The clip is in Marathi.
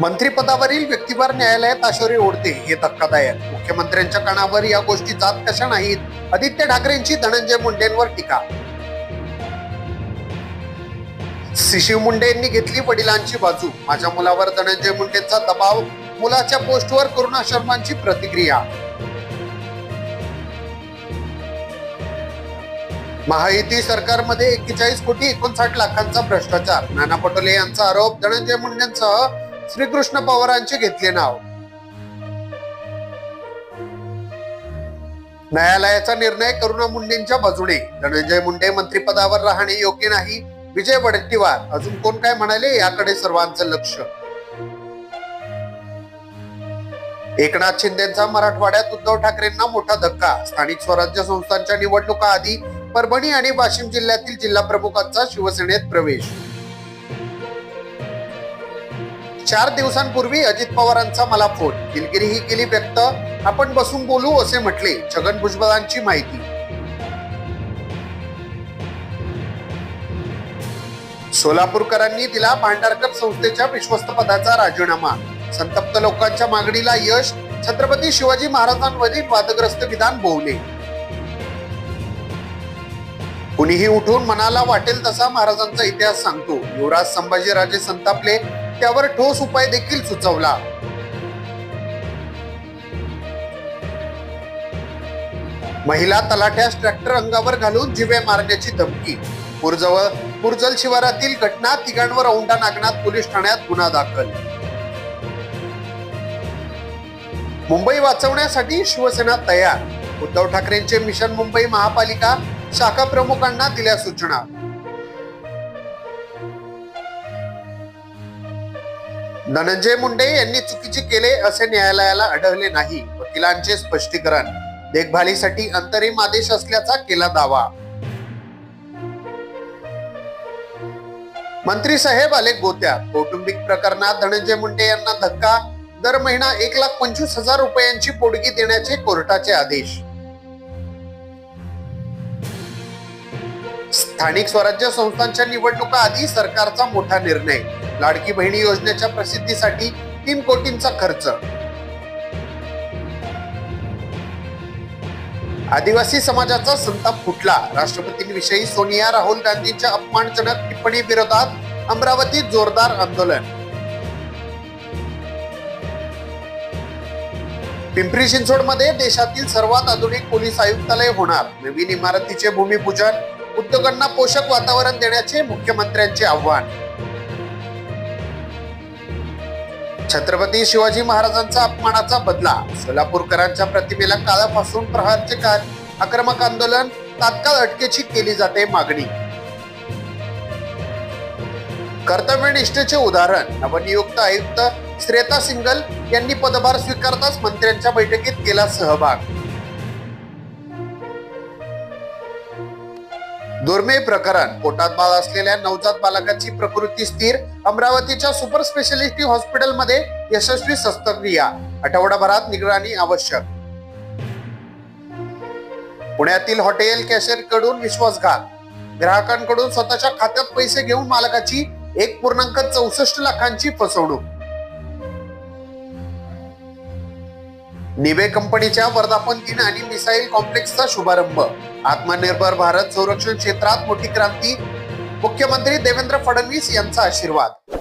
मंत्रिपदावरील व्यक्तीवर न्यायालयात ताशोरी ओढते. हे धक्कादायक. मुख्यमंत्र्यांच्या कानावर या गोष्टी जात कशा नाहीत? आदित्य ठाकरेंची धनंजय मुंडेंवर टीका. शिशिव मुंडे यांनी घेतली वडिलांची बाजू. माझ्या मुलावर धनंजय मुंडेंचा दबाव मुलाच्या पोस्टवर करुणा शर्मांची प्रतिक्रिया. महायुती सरकारमध्ये एक्केचाळीस कोटी एकोणसाठ लाखांचा भ्रष्टाचार. नाना पटोले यांचा आरोप धनंजय मुंडेंसह श्रीकृष्ण पवारांचे घेतले नाव. न्यायालयाचा निर्णय करुणा मुंडेंच्या बाजूने. धनंजय मुंडे मंत्रिपदावर राहणे योग्य नाही. विजय वडेट्टीवार अजून कोण काय म्हणाले याकडे सर्वांचं लक्ष. एकनाथ शिंदेचा मराठवाड्यात उद्धव ठाकरेंना मोठा धक्का. स्थानिक स्वराज्य संस्थांच्या निवडणुका आधी परभणी आणि वाशिम जिल्ह्यातील जिल्हा प्रमुखांचा शिवसेनेत प्रवेश. चार दिवसांपूर्वी अजित पवारांचा मला फोन. दिलगिरी ही केली व्यक्त. आपण बसून बोलू असे म्हटले छगन भुजबळांची माहिती. सोलापूरकरांनी दिला भांडारकर संस्थेच्या विश्वस्त पदाचा राजीनामा. संतप्त लोकांच्या मागणीला यश. छत्रपती शिवाजी महाराजांवरील वादग्रस्त विधान बोवले. कुणीही उठून मनाला वाटेल तसा महाराजांचा इतिहास सांगतो. युवराज संभाजीराजे संतापले. त्यावर ठोस उपाय देखील सुचवला. महिला तलाठ्यास ट्रॅक्टर अंगावर घालून जिवे मारण्याची धमकी. पुरजवळ पुरजल शिवारातील घटना तिघांवर औंढा नागनाथ पोलीस ठाण्यात गुन्हा दाखल. मुंबई वाचवण्यासाठी शिवसेना तयार. उद्धव ठाकरेंचे मिशन मुंबई महापालिका शाखा प्रमुखांना दिल्या सूचना. धनंजय मुंडे यांनी चुकीचे केले असे न्यायालयाला आढळले नाही. वकिलांचे स्पष्टीकरण. देखभालीसाठी अंतरिम आदेश असल्याचा केला दावा. मंत्री साहेब आले गोत्या कौटुंबिक प्रकरणात धनंजय मुंडे यांना धक्का. दर महिना एक लाख पंचवीस हजार रुपयांची पोडगी देण्याचे कोर्टाचे आदेश. स्थानिक स्वराज्य संस्थांच्या निवडणुका आधी सरकारचा मोठा निर्णय. लाडकी बहिणी योजनेच्या प्रसिद्धीसाठी तीन कोटींचा खर्च. आदिवासी समाजाचा संताप फुटला. राष्ट्रपतींविषयी सोनिया राहुल गांधींच्या अपमानजनक टिप्पणी विरोधात अमरावतीत जोरदार आंदोलन. पिंपरी चिंचवडमध्ये देशातील सर्वात आधुनिक पोलीस आयुक्तालय होणार. नवीन इमारतीचे भूमिपूजन उद्योगांना पोषक वातावरण देण्याचे मुख्यमंत्र्यांचे आव्हान. छत्रपती शिवाजी महाराजांचा अपमानाचा बदला सोलापूरकरांच्या प्रतिमेला काळापासून प्रहारचे काल आक्रमक आंदोलन तात्काळ अटकेची केली जाते मागणी. कर्तव्यनिष्ठेचे उदाहरण नवनियुक्त आयुक्त श्रेता सिंगल यांनी पदभार स्वीकारताच मंत्र्यांच्या बैठकीत केला सहभाग. दुर्मिळ प्रकरण. पोटात बाळ असलेल्या नवजात बालकाची प्रकृती स्थिर अमरावतीच्या सुपर स्पेशालिटी हॉस्पिटलमध्ये यशस्वी शस्त्रक्रिया. आठवडाभरात निगराणी आवश्यक. पुण्यातील हॉटेल कॅशियरकडून विश्वासघात. ग्राहकांकडून स्वतःच्या खात्यात पैसे घेऊन मालकाची एक पूर्णांक चौसष्ट लाखांची फसवणूक. निवे कंपनीच्या वर्धापन दिन आणि मिसाईल कॉम्प्लेक्सचा शुभारंभ. आत्मनिर्भर भारत संरक्षण क्षेत्रात मोठी क्रांती. मुख्यमंत्री देवेंद्र फडणवीस यांचा आशीर्वाद.